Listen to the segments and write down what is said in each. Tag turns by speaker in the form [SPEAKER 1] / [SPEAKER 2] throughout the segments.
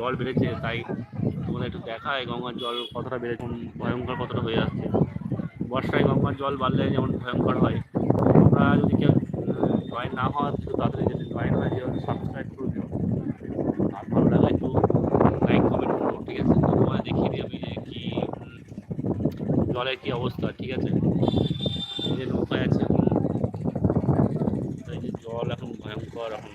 [SPEAKER 1] জল বেড়েছে, তাই তোমাদের একটু দেখায় গঙ্গার জল কতটা বেড়েছে ভয়ঙ্কর কতটা হয়ে যাচ্ছে। বর্ষায় গঙ্গার জল বাড়লে যেমন ভয়ঙ্কর হয়। তোমরা যদি কেউ জয়েন না হওয়া একটু তাড়াতাড়ি যদি জয়েন হয় যাও সাবস্ক্রাইব করে দিও। আর ভালো লাগলে একটু লাইক কমেন্ট করো, ঠিক আছে? তোমাদের দেখিয়ে দিই আমি যে কী জলের কী অবস্থা, ঠিক আছে? যে নৌকায় আছে যে জল এখন ভয়ঙ্কর, এখন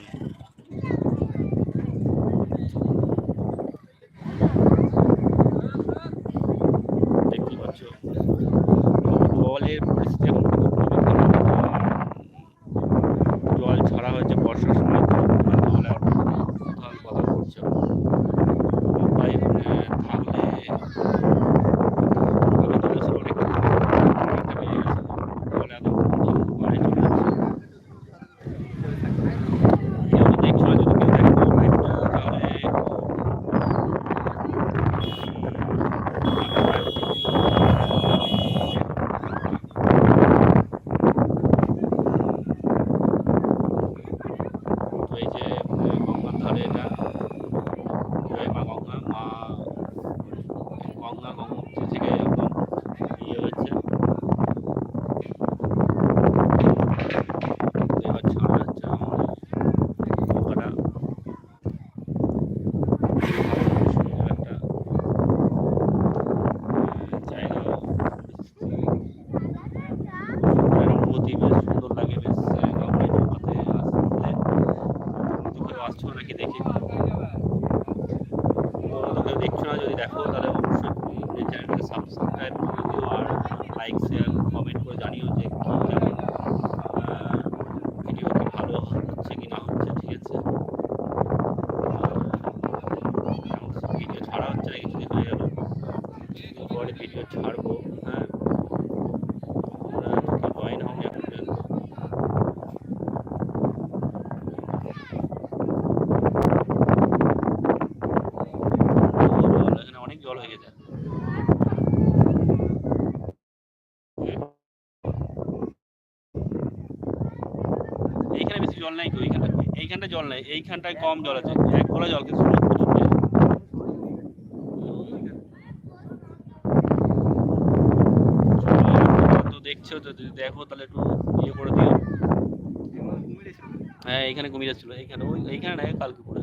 [SPEAKER 1] জলের পরিস্থিতি এখন কিন্তু খুবই খারাপ। জল ছাড়া হয়েছে বর্ষার সময় তো আর জল আর কোথাও কথা করছে না। নৌকায় আহ, থাকলে আমি তো বছর অনেক অনেকটা বেড়ে গেছে। জল এখন কোথাও বাইরে চলে যাচ্ছে। কেউ তো দেখছ না, যদি কেউ দেখে তো লাইভটা তাহলে এই যে গঙ্গার ধারে এটা নাকি দেখি। তোমরা দেখছ না, যদি দেখো, তাহলে অবশ্যই চ্যানেলটাকে সাবস্ক্রাইব করে দিও আর লাইক শেয়ার কমেন্ট করে জানিও যে কী ভিডিও কি ভালো হচ্ছে কি না হচ্ছে, ঠিক আছে? ছাড়া হচ্ছে হয়ে পরে ভিডিও ছাড়বো হ্যাঁ তোমরা জয়েন হও এখন পর্যন্ত জল এখানে অনেক জল হয়ে গেছে এইখানে বেশি জল নাই তো এইখানটা। এইখানটা জল নাই এইখানটায় কম জল আছে। এক গোলা জল কিন্তু দেখছ তো যদি দেখো তাহলে একটু ইয়ে করে দিও। হ্যাঁ এইখানে কমে যাচ্ছিল। এইখানে ওই এইখানে কালকে পরে